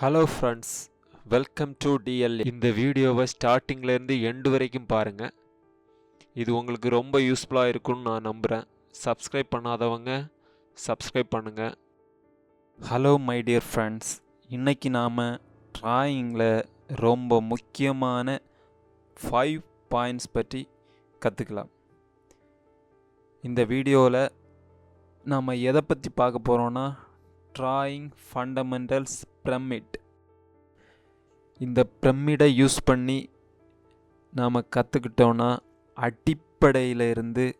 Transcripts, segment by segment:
Hello friends welcome to DL இந்த வீடியோவை ஸ்டார்டிங்லேருந்து எண்டு வரைக்கும் பாருங்கள் இது உங்களுக்கு ரொம்ப யூஸ்ஃபுல்லாக இருக்கும்னு நான் நம்புகிறேன் சப்ஸ்கிரைப் பண்ணாதவங்க சப்ஸ்கிரைப் பண்ணுங்கள் ஹலோ மை டியர் ஃப்ரெண்ட்ஸ் இன்றைக்கி நாம் ட்ராயிங்கில் ரொம்ப முக்கியமான ஃபைவ் பாயிண்ட்ஸ் பற்றி கற்றுக்கலாம் இந்த வீடியோவில் நாம் எதை பற்றி பார்க்க போகிறோன்னா ட்ராயிங் ஃபண்டமெண்டல்ஸ் பிரமிட். இந்த பிரமிடை யூஸ் பண்ணி நாம் கற்றுக்கிட்டோன்னா அடிப்படையிலிருந்து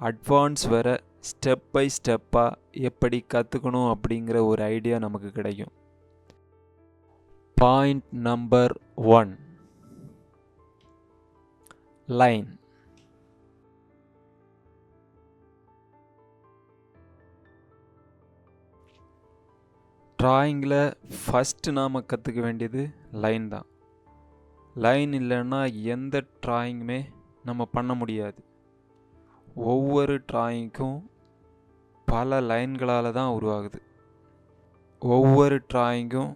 அட்வான்ஸ் வர ஸ்டெப் பை ஸ்டெப்பாக எப்படி கற்றுக்கணும் அப்படிங்கிற ஒரு ஐடியா நமக்கு கிடைக்கும். Point number one. லைன். ட்ராயிங்கில் ஃபஸ்ட்டு நாம் கற்றுக்க வேண்டியது லைன் தான். லைன் இல்லைன்னா எந்த ட்ராயிங்குமே நம்ம பண்ண முடியாது. ஒவ்வொரு ட்ராயிங்க்கும் பல லைன்களால் தான் உருவாகுது. ஒவ்வொரு ட்ராயிங்கும்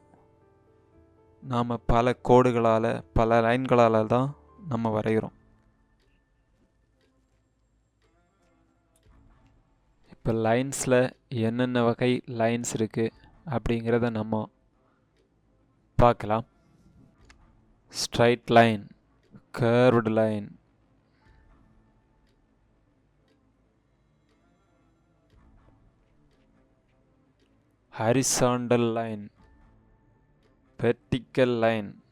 நாம் பல கோடுகளால் பல லைன்களால் தான் நம்ம வரைகிறோம். இப்போ லைன்ஸில் என்னென்ன வகை லைன்ஸ் இருக்குது அப்படிங்கிறத நம்ம பார்க்கலாம். Straight line curved line horizontal line vertical line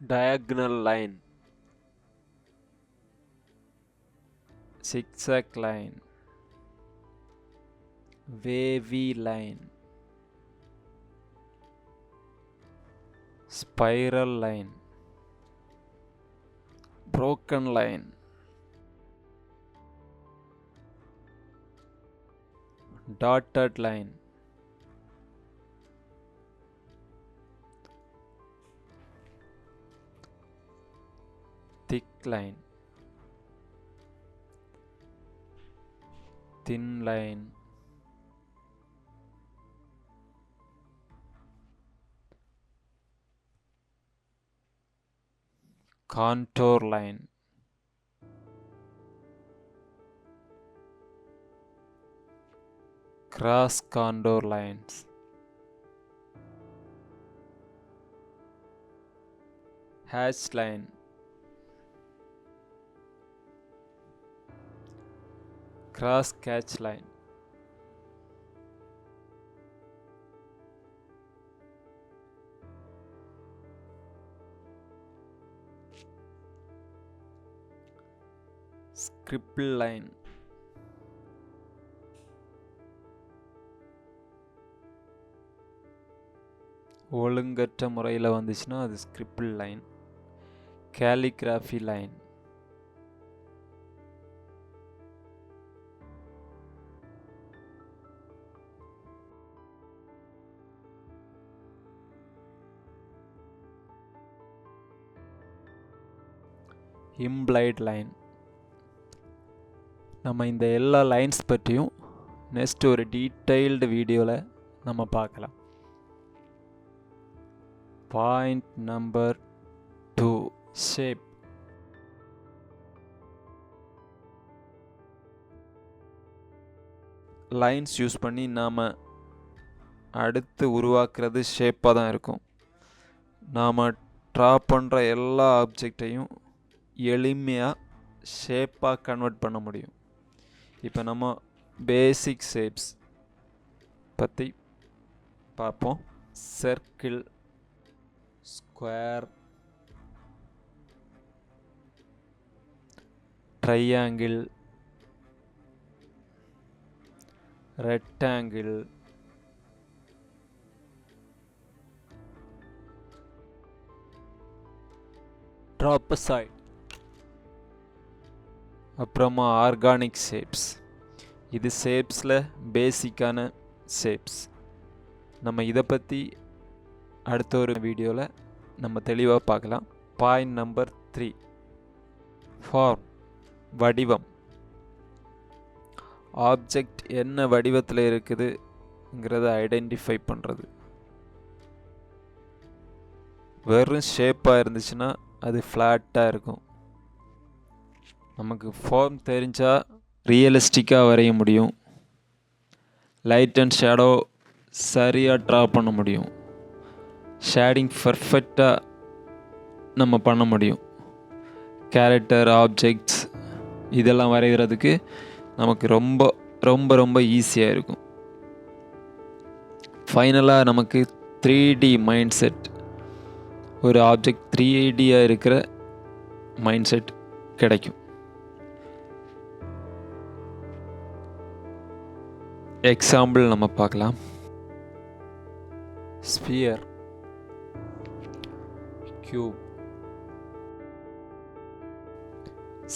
diagonal line zigzag line wavy line. Spiral line. Broken line. Dotted line. Thick line. Thin line contour line. Cross contour lines. Hatch line. Cross catch line scribble line. ஒழுங்கற்ற முறையில் வந்துச்சுன்னா அது scribble line. Calligraphy line. Implied line. நம்ம இந்த எல்லா lines பற்றியும் next ஒரு detailed வீடியோவில் நம்ம பார்க்கலாம். Point number two shape lines use பண்ணி நாம் அடுத்து உருவாக்குறது ஷேப்பாக தான் இருக்கும். நாம் ட்ரா பண்ணுற எல்லா ஆப்ஜெக்டையும் எளிமையாக ஷேப்பாக கன்வெர்ட் பண்ண முடியும். இப்போ நம்ம பேசிக் ஷேப்ஸ் பற்றி பார்ப்போம். Circle square triangle rectangle trapezoid அப்புறமா ஆர்கானிக் ஷேப்ஸ் இது ஷேப்ஸில் பேசிக்கான ஷேப்ஸ் நம்ம இதை பற்றி அடுத்த ஒரு வீடியோவில் நம்ம தெளிவாக பார்க்கலாம். பாயிண்ட் நம்பர் த்ரீ ஃபார்ம் வடிவம். ஆப்ஜெக்ட் என்ன வடிவத்தில் இருக்குதுங்கிறத ஐடென்டிஃபை பண்ணுறது வெறும் ஷேப்பாக இருந்துச்சுன்னா அது ஃப்ளாட்டாக இருக்கும். நமக்கு ஃபார்ம் தெரிஞ்சால் ரியலிஸ்டிக்காக வரைய முடியும். லைட் அண்ட் ஷேடோ சரியாக ட்ரா பண்ண முடியும். ஷேடிங் பர்ஃபெக்டாக நம்ம பண்ண முடியும். கேரக்டர் ஆப்ஜெக்ட்ஸ் இதெல்லாம் வரைகிறதுக்கு நமக்கு ரொம்ப ரொம்ப ரொம்ப ஈஸியாக இருக்கும். ஃபைனலாக நமக்கு த்ரீ டி மைண்ட் செட் ஒரு ஆப்ஜெக்ட் த்ரீ டியாக இருக்கிற மைண்ட் செட் கிடைக்கும். எக்ஸாம்பிள் நம்ம பார்க்கலாம். Sphere cube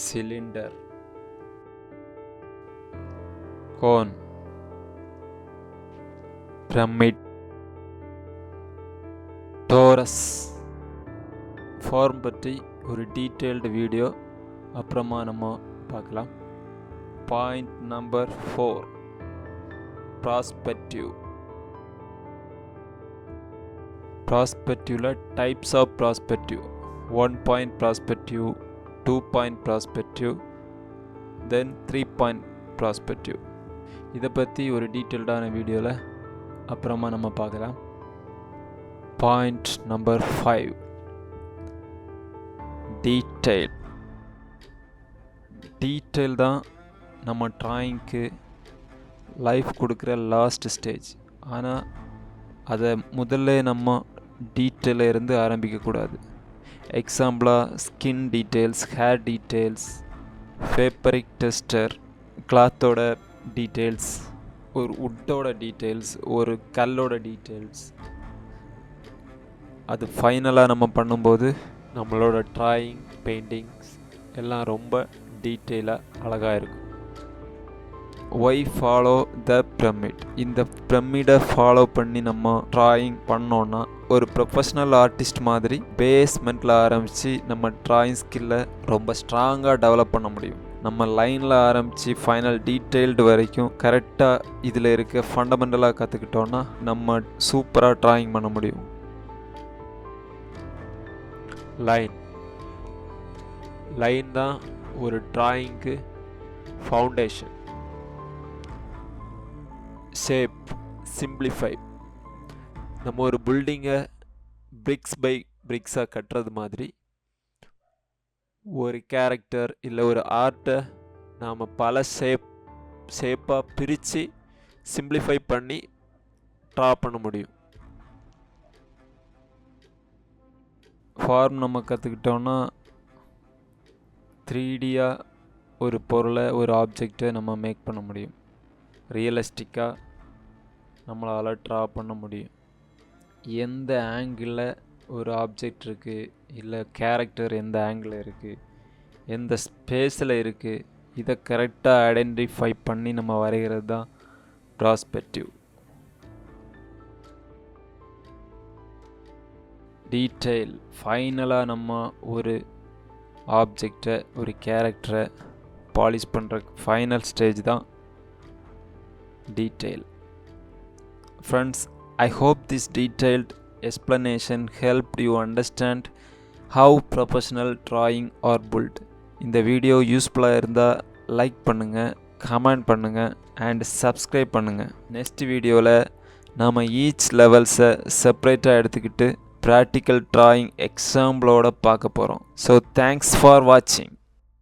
cylinder cone pyramid torus form பற்றி ஒரு டீட்டெயில்டு வீடியோ அப்புறமா நம்ம பார்க்கலாம். Point number four perspective ப்ராஸ்பெக்டிவில் types of perspective one point perspective two point perspective then three point perspective இதை பற்றி ஒரு டீட்டெயில்டான வீடியோவில் அப்புறமா நம்ம பார்க்கலாம். Point number five detail detail தான் நம்ம ட்ராயிங்க்கு லைஃப் கொடுக்குற லாஸ்ட் ஸ்டேஜ் ஆனால் அதை முதல்ல நம்ம டீட்டெயிலில் இருந்து ஆரம்பிக்கக்கூடாது எக்ஸாம்பிளாக skin details hair details fabric texture கிளாத்தோட details ஒரு உட்டோட டீட்டெயில்ஸ் ஒரு கல்லோட டீட்டெயில்ஸ் அது ஃபைனலாக நம்ம பண்ணும்போது நம்மளோட ட்ராயிங் பெயிண்டிங்ஸ் எல்லாம் ரொம்ப டீட்டெயிலாக அழகாக இருக்கும். ஒய் ஃபாலோ த பிரமிட் இந்த பிரமிடை ஃபாலோ பண்ணி நம்ம ட்ராயிங் பண்ணோன்னா ஒரு ப்ரொஃபஷ்னல் ஆர்டிஸ்ட் மாதிரி பேஸ்மெண்ட்டில் ஆரம்பித்து நம்ம ட்ராயிங் ஸ்கில்லை ரொம்ப ஸ்ட்ராங்காக டெவலப் பண்ண முடியும். நம்ம லைனில் ஆரம்பித்து ஃபைனல் டீட்டெயில்டு வரைக்கும் கரெக்டாக இதில் இருக்க ஃபண்டமெண்டலாக கற்றுக்கிட்டோன்னா நம்ம சூப்பராக ட்ராயிங் பண்ண முடியும். லைன் லைன் தான் ஒரு ட்ராயிங்க்கு ஃபவுண்டேஷன் ஷேப் சிம்பிளிஃபை நம்ம ஒரு பில்டிங்கை பிரிக்ஸ் பை பிரிக்ஸாக கட்டுறது மாதிரி ஒரு கேரக்டர் இல்லை ஒரு ஆர்ட்டை நாம் பல ஷேப் ஷேப்பாக பிரித்து சிம்பிளிஃபை பண்ணி ட்ரா பண்ண முடியும். ஃபார்ம் நம்ம கற்றுக்கிட்டோன்னா த்ரீடியாக ஒரு பொருளை ஒரு ஆப்ஜெக்டை நம்ம மேக் பண்ண முடியும். ரியலிஸ்டிக்காக நம்மளால் ட்ரா பண்ண முடியும். எந்த ஆங்கிளில் ஒரு ஆப்ஜெக்ட் இருக்குது இல்லை கேரக்டர் எந்த ஆங்கிளில் இருக்குது எந்த ஸ்பேஸில் இருக்குது இதை கரெக்டாக ஐடென்டிஃபை பண்ணி நம்ம வரைகிறது தான் ப்ராஸ்பெக்டிவ் டீட்டெயில் ஃபைனலாக நம்ம ஒரு ஆப்ஜெக்டை ஒரு கேரக்டரை பாலிஷ் பண்ணுற ஃபைனல் ஸ்டேஜ் தான் detail friends I hope this detailed explanation help you understand how professional drawing are built இந்த வீடியோ யூஸ்ஃபுல்லாக இருந்தால் லைக் பண்ணுங்கள் கமெண்ட் பண்ணுங்கள் அண்ட் சப்ஸ்கிரைப் பண்ணுங்கள் நெக்ஸ்ட் வீடியோவில் நாம் ஈச் லெவல்ஸை செப்பரேட்டாக எடுத்துக்கிட்டு ப்ராக்டிக்கல் ட்ராயிங் எக்ஸாம்பிளோட பார்க்க போகிறோம் ஸோ தேங்க்ஸ் ஃபார் வாட்சிங்